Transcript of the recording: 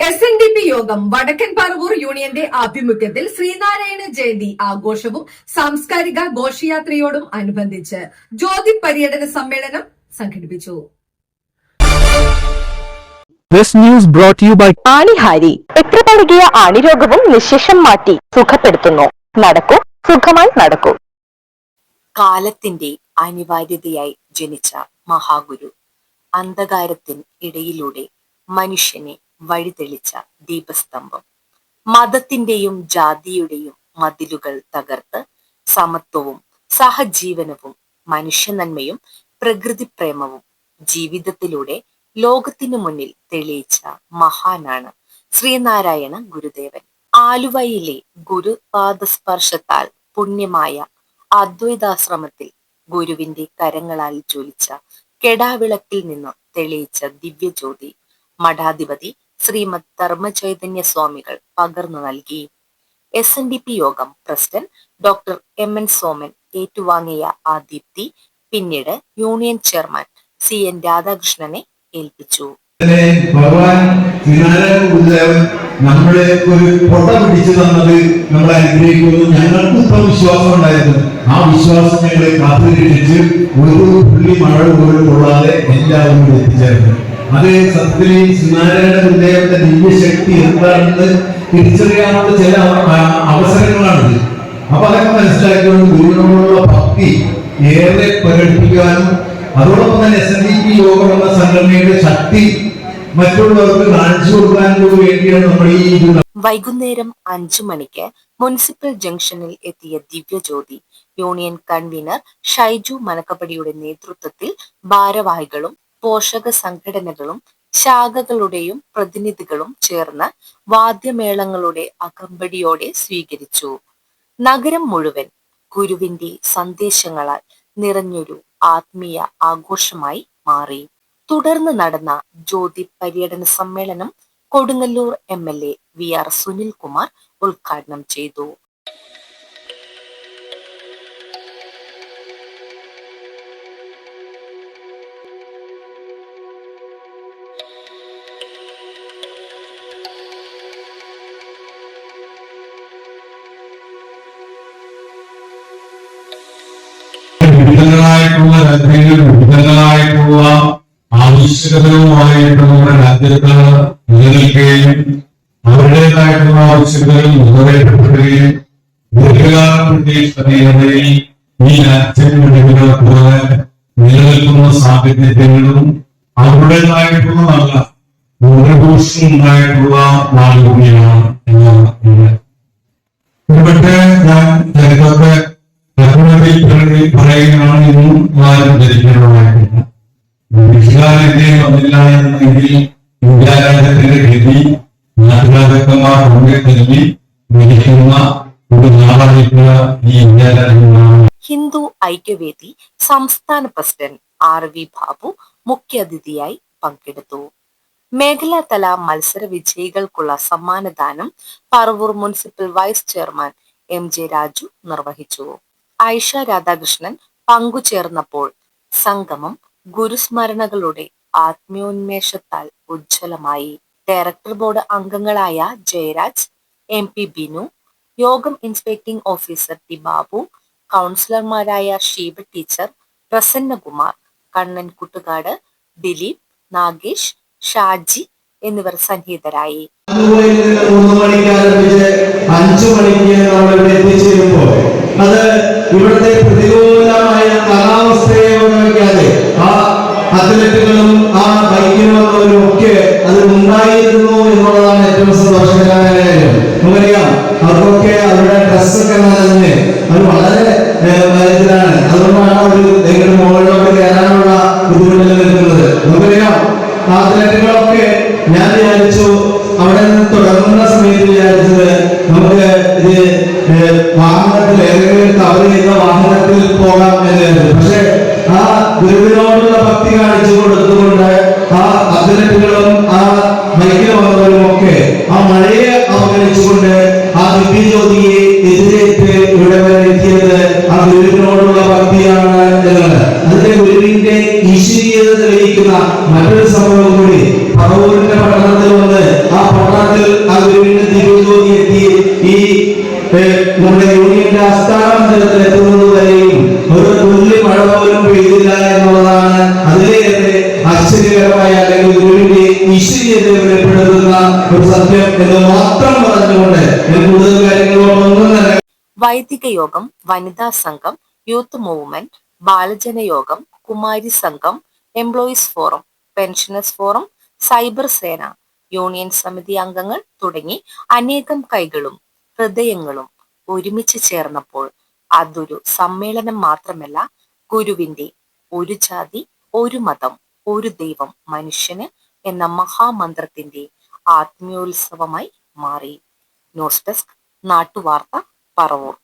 S N D P യോഗം വടക്കൻ പറവൂർ യൂണിയന്റെ ആഭിമുഖ്യത്തിൽ ശ്രീനാരായണ ജയന്തി ആഘോഷവും സാംസ്കാരിക ഘോഷയാത്രയോടും അനുബന്ധിച്ച് ജ്യോതി പര്യടന സമ്മേളനം സംഘടിപ്പിച്ചു. This news brought to you by ആണിഹാരി എത്ര പഴകിയ ആണിരോഗവും നിശേഷം മാറ്റി സുഖപ്പെടുത്തുന്നു. നടക്കൂ സുഖമായി നടക്കൂ. കാലത്തിന്റെ അനിവാര്യതയായി ജനിച്ച മഹാഗുരു അന്ധകാരത്തിൻ ഇടയിലൂടെ മനുഷ്യനെ വഴിതെളിച്ച ദീപസ്തംഭം. മതത്തിന്റെയും ജാതിയുടെയും മതിലുകൾ തകർത്ത് സമത്വവും സഹജീവനവും മനുഷ്യനന്മയും പ്രകൃതിപ്രേമവും ജീവിതത്തിലൂടെ ലോകത്തിനു മുന്നിൽ തെളിയിച്ച മഹാനാണ് ശ്രീനാരായണ ഗുരുദേവൻ. ആലുവയിലെ ഗുരുപാദസ്പർശത്താൽ പുണ്യമായ അദ്വൈതാശ്രമത്തിൽ ഗുരുവിന്റെ കരങ്ങളാൽ ജ്വലിച്ച കെടാവിളക്കിൽ നിന്ന് തെളിയിച്ച ദിവ്യജ്യോതി മഠാധിപതി ശ്രീമദ് ധർമ്മചൈതന്യ സ്വാമികൾ പകർന്നു നൽകി. എസ് എൻ ഡി പി യോഗം president doctor M N Soman ഏറ്റുവാങ്ങിയ ആ ദീപ്തി പിന്നീട് യൂണിയൻ ചെയർമാൻ സി എൻ രാധാകൃഷ്ണനെ ഏൽപ്പിച്ചു. ഭഗവാൻ നമ്മളെ ഒരു പൊട്ട പിടിച്ചു തന്നത് നമ്മളെ അനുഗ്രഹിക്കുന്നു. ഞങ്ങൾക്ക് ഇപ്പം വിശ്വാസം ഉണ്ടായിരുന്നു. ആ വിശ്വാസം ഞങ്ങളെ കാത്തുരക്ഷിച്ച് ഒരു പുള്ളി മഴ പോലും കൊള്ളാതെ എല്ലാവരും എത്തിച്ചേർന്നു. അത് സത്യത്തിൽ ഈ ദിവ്യശക്തി എന്താണെന്ന് തിരിച്ചറിയാനുള്ള ചില അവ- അവസരങ്ങളാണിത്. അപ്പൊ അതൊക്കെ മനസ്സിലാക്കിക്കൊണ്ട് ഗുരുവിനോടുള്ള ഭക്തി ഏറെ പ്രകടിപ്പിക്കാനും അതോടൊപ്പം തന്നെ എസ് എൻ ഡി പി യോഗം എന്ന സംഘടനയുടെ ശക്തി മറ്റുള്ളവർക്ക് കാണിച്ചു കൊടുക്കാനും കൂടി വേണ്ടിയാണ് നമ്മൾ ഈ വൈകുന്നേരം അഞ്ചു മണിക്ക് മുനിസിപ്പൽ ജംഗ്ഷനിൽ എത്തിയ ദിവ്യജ്യോതി യൂണിയൻ കൺവീനർ ഷൈജു മനക്കപ്പടിയുടെ നേതൃത്വത്തിൽ ഭാരവാഹികളും പോഷക സംഘടനകളും ശാഖകളുടെയും പ്രതിനിധികളും ചേർന്ന് വാദ്യമേളങ്ങളുടെ അകമ്പടിയോടെ സ്വീകരിച്ചു. നഗരം മുഴുവൻ ഗുരുവിന്റെ സന്ദേശങ്ങളാൽ നിറഞ്ഞൊരു ആത്മീയ ആഘോഷമായി മാറി. തുടർന്ന് നടന്ന ജ്യോതി പര്യടന സമ്മേളനം Kodungallur M L A V R Sunilkumar ഉദ്ഘാടനം ചെയ്തു. വിവിധങ്ങളായിട്ടുള്ള രാജ്യങ്ങളിൽ വിവിധങ്ങളായിട്ടുള്ള ആവശ്യകതകളുമായിട്ട് നമ്മുടെ രാജ്യത്ത് നിലനിൽക്കുകയും അവരുടേതായിട്ടുള്ള ആവശ്യകതകൾ നിറവേറ്റപ്പെടുകയും ദീർഘകാല പ്രതീക്ഷതയിൽ ഈ രാജ്യം വിവിധങ്ങളെ പോലെ നിലനിൽക്കുന്ന സാഹചര്യങ്ങളും അവരുടേതായിട്ടുള്ള നല്ല ഭൂരിഭൂഷണം ഉണ്ടായിട്ടുള്ള നാട് കൂടിയാണ് എന്നാണ് ഇവിടെ ഞാൻ ചരിത്രത്തെ ബ്രിട്ടീഷുകാരെതിരെ വന്നില്ല എന്നെങ്കിൽ രാജ്യത്തിന്റെ ഗതി നാട്ടുരാജാക്കന്മാർ കൊണ്ട് നൽകി ഭരിക്കുന്ന ഒരു നാടായിട്ട് ഈ ഇന്ത്യ ഹിന്ദു ഐക്യവേദി സംസ്ഥാന പ്രസിഡന്റ് ആർ വി ബാബു മുഖ്യാതിഥിയായി പങ്കെടുത്തു. മേഖലാതല മത്സര വിജയികൾക്കുള്ള സമ്മാനദാനം Paravur municipal vice chairman M J Raju നിർവഹിച്ചു. ഐഷ രാധാകൃഷ്ണൻ പങ്കുചേർന്നപ്പോൾ സംഗമം ഗുരുസ്മരണകളുടെ ആത്മീയോന്മേഷത്താൽ ഉജ്ജ്വലമായി. ഡയറക്ടർ ബോർഡ് അംഗങ്ങളായ ജയരാജ് എം പി ബിനു യോഗം ഇൻസ്പെക്ടിംഗ് ഓഫീസർ ടി ബാബു കൗൺസിലർമാരായ ഷീബ ടീച്ചർ പ്രസന്നകുമാർ കണ്ണൻ കുട്ടുകാട് ദിലീപ് നാഗേഷ് ഷാജി എന്നിവർ സന്നിഹിതരായി. ബൈക്കിന് ഒക്കെ അത് ഉണ്ടായിരുന്നു എന്നുള്ളതാണ് ഏറ്റവും സന്തോഷകരമായ കാര്യം. നമുക്കറിയാം അവർക്കൊക്കെ അവരുടെ ഡ്രസ്സൊക്കെ തന്നെ. അത് വളരെ കാര്യത്തിലാണ് അതുകൊണ്ടാണ് അവർ എങ്ങനെ മുകളിലോട്ട് കയറാനുള്ള ബുദ്ധിമുട്ടിൽ നിൽക്കുന്നത് നമുക്കറിയാം ആത്ലറ്റുകളൊക്കെ ഞാൻ വിചാരിച്ചു അവിടെ നിന്ന് തുടങ്ങുന്ന സമയത്ത് വിചാരിച്ചത് നമുക്ക് ഇത് വാഹനത്തിൽ ഏതെങ്കിലും കവർ ചെയ്ത വാഹനത്തിൽ പോകാം എന്നായിരുന്നു. പക്ഷെ ആ ഗുരുവിനോടുള്ള ഭക്തി കാണിച്ചു കൊടുത്തുകൊണ്ട് ആ അഗ്രനപ്പുകളും ആ ബൈക്കിൽ ഒക്കെ ആ മഴയെ അവഗണിച്ചുകൊണ്ട് ആ ദിവ്യജ്യോതിയെ എതിരേറ്റ് ഇവിടെ വരെ എത്തിയത് ആ ഗുരുവിനോടുള്ള ഭക്തിയാണ് എന്നുള്ളത് അതിന്റെ ഗുരുവിന്റെ ഈശ്വരീയത തെളിയിക്കുന്ന മറ്റൊരു സംഭവം കൂടി പറവൂരിന്റെ പഠനത്തിൽ വന്ന് ആ പഠനത്തിൽ ആ ഗുരുവിന്റെ ദിവ്യജ്യോതി എത്തി. ഈ നമ്മുടെ യൂണിയന്റെ ആസ്ഥാന മന്ദിരത്തിൽ എത്തുന്നത് സത്യം മാത്രം പറഞ്ഞുകൊണ്ട് വൈദിക യോഗം വനിതാ സംഘം youth movement Balajana Yogam Kumari Sangham employees forum pensioners forum cyber Sena union സമിതി അംഗങ്ങൾ തുടങ്ങി അനേകം കൈകളും ഹൃദയങ്ങളും ഒരുമിച്ച് ചേർന്നപ്പോൾ അതൊരു സമ്മേളനം മാത്രമല്ല ഗുരുവിന്റെ ഒരു ജാതി ഒരു മതം ഒരു ദൈവം മനുഷ്യന് എന്ന മഹാമന്ത്രത്തിന്റെ ആത്മീയോത്സവമായി മാറി. ന്യൂസ് ഡെസ്ക് നാട്ടുവാർത്ത പറവൂർ.